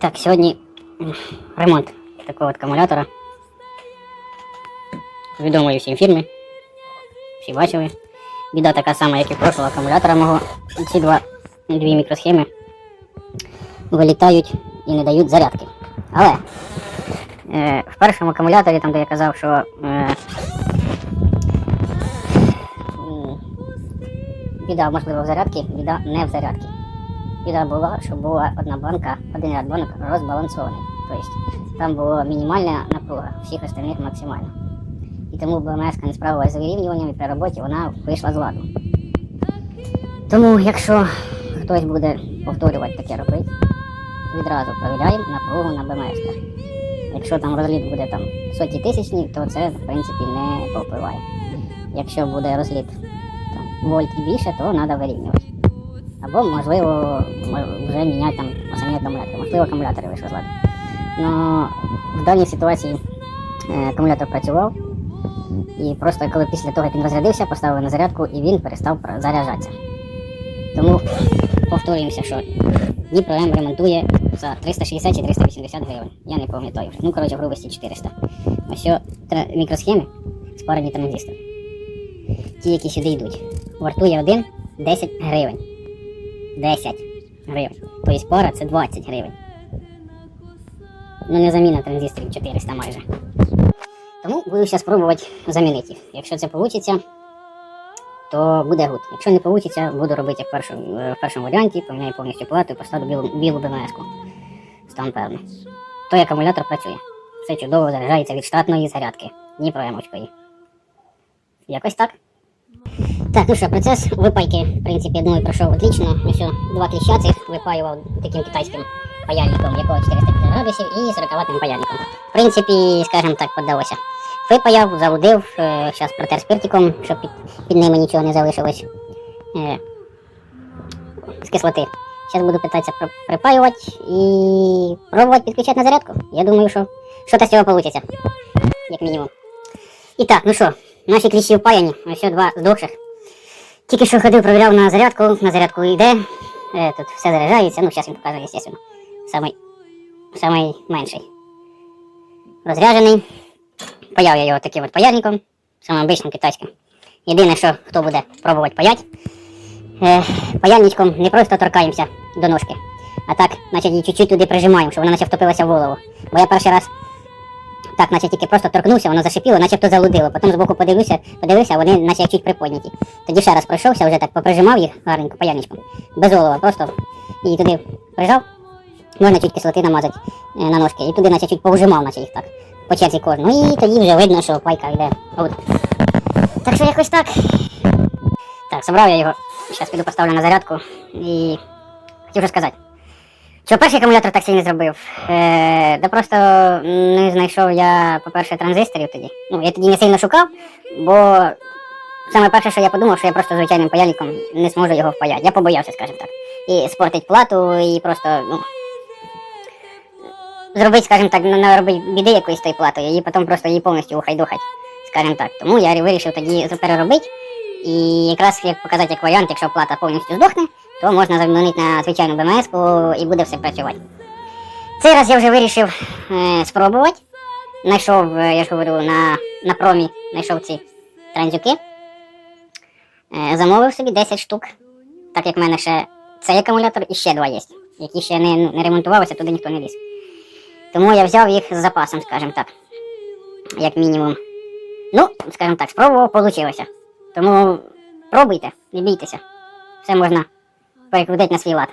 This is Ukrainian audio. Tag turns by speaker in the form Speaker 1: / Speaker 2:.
Speaker 1: Так, сьогодні ремонт такого акумулятора. Відомої всім фірми. Всі бачили. Біда така сама, як і прошлого акумулятора мого. Ці два дві мікросхеми вилітають і не дають зарядки. Але е, в першому акумуляторі, там де я казав, що е, біда можливо в зарядці, біда не в зарядці. Біда була, що була одна банка, один ряд банок розбалансований. Тобто там була мінімальна напруга, всіх остальних максимальна. І тому БМС не справилася з вирівнюванням і при роботі вона вийшла з ладу. Тому, якщо хтось буде повторювати таке робити, відразу перевіряємо напругу на БМС. Якщо там розліт буде там сотні тисячні, то це в принципі не повпливає. Якщо буде розліт там, вольт і більше, то треба вирівнювати. Або, можливо, вже міняти там самі акумулятори. Можливо, акумулятори вийшли з ладу. Ну, в даній ситуації е, акумулятор працював. І просто коли після того, як він розрядився, поставили на зарядку і він перестав заряджатися. Тому повторюємося, що Дніпро ремонтує за 360 чи 380 гривень. Я не пам'ятаю вже. Ну, коротше, в грубості 400. Ось мікросхеми спарені транзистори. Ті, які сюди йдуть. Вартує один 10 гривень. 10 гривень. Тобто пара це 20 гривень. Ну не заміна транзисторів 400 майже. Тому буду зараз спробувати замінити їх. Якщо це вийде, то буде гуд. Якщо не вийде, буду робити як в першому, е, в першому варіанті, поміняю повністю плату і поставлю білу, білу БМС-ку. Стан певний. Той акумулятор працює. Все чудово заряджається від штатної зарядки. Ні проблемочкою. Якось так. Так, ну що, процес випайки, в принципі, думаю, пройшов отлично. Ось що, два кліща цих випаював таким китайським паяльником, якого 450 градусів, і 40 ватним паяльником. В принципі, скажімо так, подалося. Випаяв, залудив, зараз протер спиртиком, щоб під, під ними нічого не залишилось е, з кислоти. Зараз буду питатися припаювати і пробувати підключати на зарядку. Я думаю, що щось з цього вийде, як мінімум. І так, ну що, наші кліщі впаяні, ось два здохших. Тільки що ходив, провіряв на зарядку, на зарядку йде. Е, тут все заряджається, ну зараз він покаже, звісно. Самий, самий менший. Розряджений. Паяв я його таким от паяльником, самим обичним китайським. Єдине, що хто буде пробувати паять, е, паяльничком не просто торкаємося до ножки, а так, значить, її чуть-чуть туди прижимаємо, щоб вона наче втопилася в голову. Бо я перший раз так, наче тільки просто торкнувся, воно зашипіло, начебто залудило. Потім збоку подивився, подивився, вони наче чуть приподняті. Тоді ще раз пройшовся, вже так поприжимав їх гарненько паяльничком. Без олова, просто і туди прижав. Можна чуть кислоти намазати е, на ножки. І туди наче чуть повжимав, наче їх так. По черзі кожну. І тоді вже видно, що пайка йде. От. Так що якось так. Так, собрав я його. Зараз піду поставлю на зарядку і хотів вже сказати. Що перший акумулятор так сильно зробив? Е, да просто не знайшов я, по-перше, транзисторів тоді. Ну, я тоді не сильно шукав, бо саме перше, що я подумав, що я просто звичайним паяльником не зможу його впаяти. Я побоявся, скажімо так. І спортить плату, і просто, ну. Зробити, скажімо так, не робити біди якоїсь з тою платою, і потім просто її повністю ухайдухать, скажімо так. Тому я вирішив тоді переробити. І якраз як показати як варіант, якщо плата повністю здохне, то можна замінити на звичайну БМС і буде все працювати. Цей раз я вже вирішив е, спробувати. Знайшов, е, я ж говорю, на, на промі знайшов ці транзюки. Е, замовив собі 10 штук. Так як в мене ще цей акумулятор і ще два є, які ще не, не ремонтувалися, туди ніхто не ліз. Тому я взяв їх з запасом, скажімо так. Як мінімум. Ну, скажімо так, спробував, вийшло. Тому пробуйте, не бійтеся. Все можна перекрутити на свій лад.